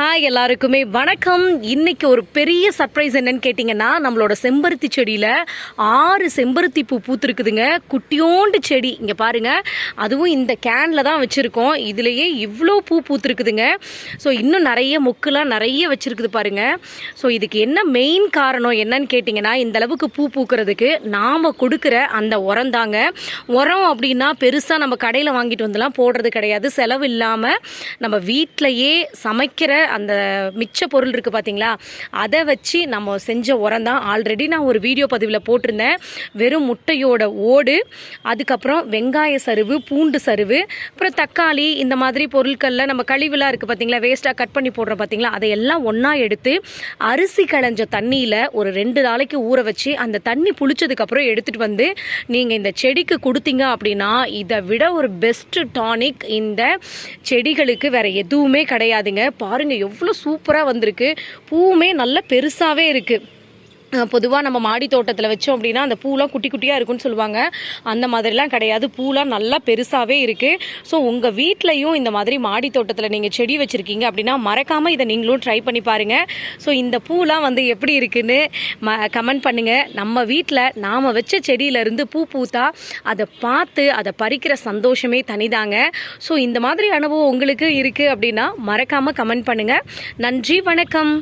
Hi எல்லாருக்குமே வணக்கம். இன்னைக்கு ஒரு பெரிய சர்ப்ரைஸ் என்னன்னு கேட்டிங்கன்னா நம்மளோட செம்பருத்தி செடியில் ஆறு செம்பருத்தி பூ பூத்துருக்குதுங்க. குட்டியோண்டு செடி. இங்கே பாருங்க. அதுவும் இந்த கேனில் தான் வச்சுருக்கோம். இதுலேயே இவ்வளோ பூ பூத்துருக்குதுங்க. ஸோ இன்னும் நிறைய மொக்குலாம் நிறைய வச்சுருக்குது பாருங்கள் ஸோ இதுக்கு என்ன மெயின் காரணம் என்னன்னு கேட்டிங்கன்னா இந்த அளவுக்கு பூ பூக்கிறதுக்கு நாம் கொடுக்குற அந்த உரம் தாங்க. உரம் அப்படின்னா பெருசாக நம்ம கடையில் வாங்கிட்டு வந்துலாம் போடுறது கிடையாது. செலவு இல்லாமல் நம்ம வீட்டிலையே சமைக்கிற அந்த மிச்ச பொருள் இருக்குது பார்த்தீங்களா அதை வச்சு நம்ம செஞ்ச உரம் தான். ஆல்ரெடி நான் ஒரு வீடியோ பதிவில் போட்டிருந்தேன். வெறும் முட்டையோட ஓடு அதுக்கப்புறம் வெங்காய சருவு பூண்டு சருவு அப்புறம் தக்காளி இந்த மாதிரி பொருட்களில் நம்ம கழிவுலாம் இருக்குது பார்த்தீங்களா வேஸ்ட்டாக கட் பண்ணி போடுறோம் பார்த்தீங்களா அதையெல்லாம் ஒன்றா எடுத்து அரிசி களைஞ்ச தண்ணியில் ஒரு ரெண்டு நாளைக்கு ஊற வச்சு அந்த தண்ணி புளிச்சதுக்கப்புறம் எடுத்துகிட்டு வந்து நீங்கள் இந்த செடிக்கு கொடுத்தீங்க அப்படின்னா இதை விட ஒரு பெஸ்ட்டு டானிக் இந்த செடிகளுக்கு வேறு எதுவுமே கிடையாதுங்க. பாருங்கள் எவ்வளோ சூப்பராக வந்திருக்கு. பூவுமே நல்ல பெருசாகவே இருக்குது பொதுவாக நம்ம மாடி தோட்டத்தில் வச்சோம் அப்படின்னா அந்த பூலாம் குட்டி குட்டியாக இருக்குன்னு சொல்லுவாங்க. அந்த மாதிரிலாம் கிடையாது. பூலாம் நல்லா பெருசாகவே இருக்குது ஸோ உங்கள் வீட்லேயும் இந்த மாதிரி மாடி தோட்டத்தில் நீங்கள் செடி வச்சுருக்கீங்க அப்படின்னா மறக்காமல் இதை நீங்களும் ட்ரை பண்ணி பாருங்கள் ஸோ இந்த பூலாம் வந்து எப்படி இருக்குன்னு ம கமெண்ட் பண்ணுங்கள் நம்ம வீட்டில் நாம் வச்ச செடியிலேருந்து பூ பூத்தா அதை பார்த்து அதை பறிக்கிற சந்தோஷமே தனிதாங்க. ஸோ இந்த மாதிரி அனுபவம் உங்களுக்கு இருக்குது அப்படின்னா மறக்காமல் கமெண்ட் பண்ணுங்கள் நன்றி வணக்கம்.